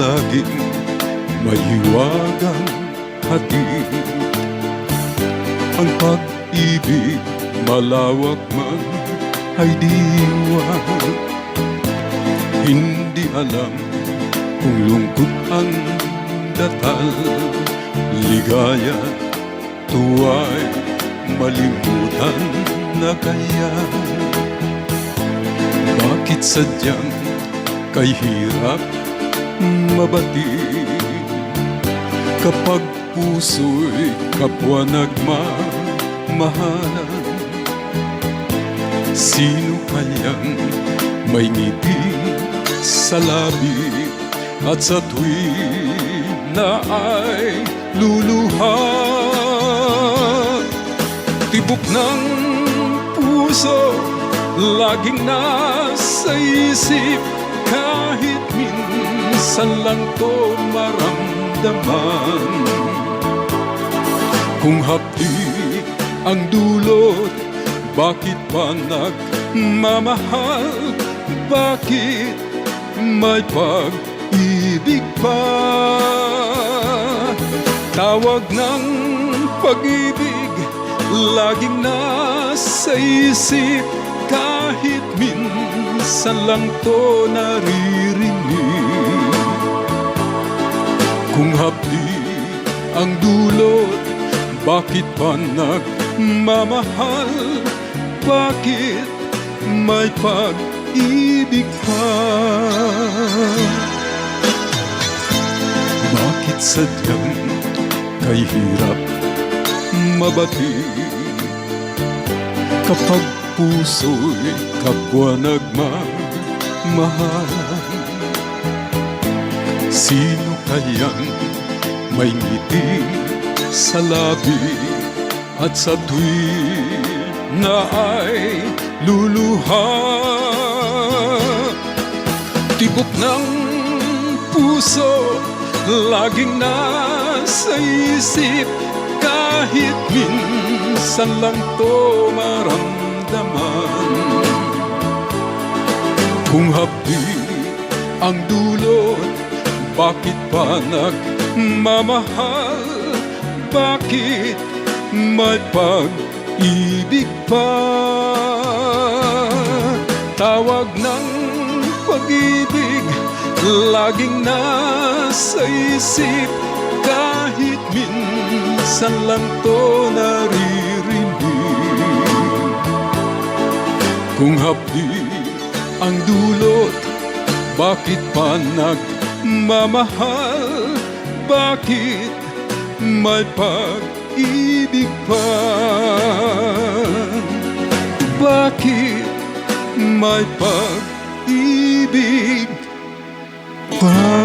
hindi mahiwagang hatid Ang pag-ibig malawak man ay diwag Hindi alam kung lungkot ang datal. Ligaya, tuwa'y malimutan na kaya. Bakit sadyang kay hirap mabati Kapag puso'y kapwa nagmamahalan Sino kayang may ngiti sa labi At sa tuwing na ay luluha? Tibok ng puso Laging nasa isip Kahit minsan lang to maramdaman Kung hapdi ang dulot Bakit ba nagmamahal? Bakit may pag-ibig pa? Tawag ng pag-ibig Laging nasa isip Kahit minsan lang to naririnig Kung hapdi ang dulot Bakit pa nagmamahal? Bakit may pag-ibig pa? Bakit sadyang kay hirap mabati Kapag puso'y kapwa nagmamahal. Sino kayang may ngiti sa labi At sa tuwing na ay luluha? Tibok ng puso Laging nasa isip Kahit minsan lang to maramdaman Kung hapdi ang dulot Bakit pa nagmamahal? Bakit may pag-ibig pa? Tawag ng pag-ibig Laging nasa isip Kahit minsan lang to naririnig Kung hapdi ang dulot, bakit pa nagmamahal? Bakit may pag-ibig pa? Bakit may pag-ibig pa?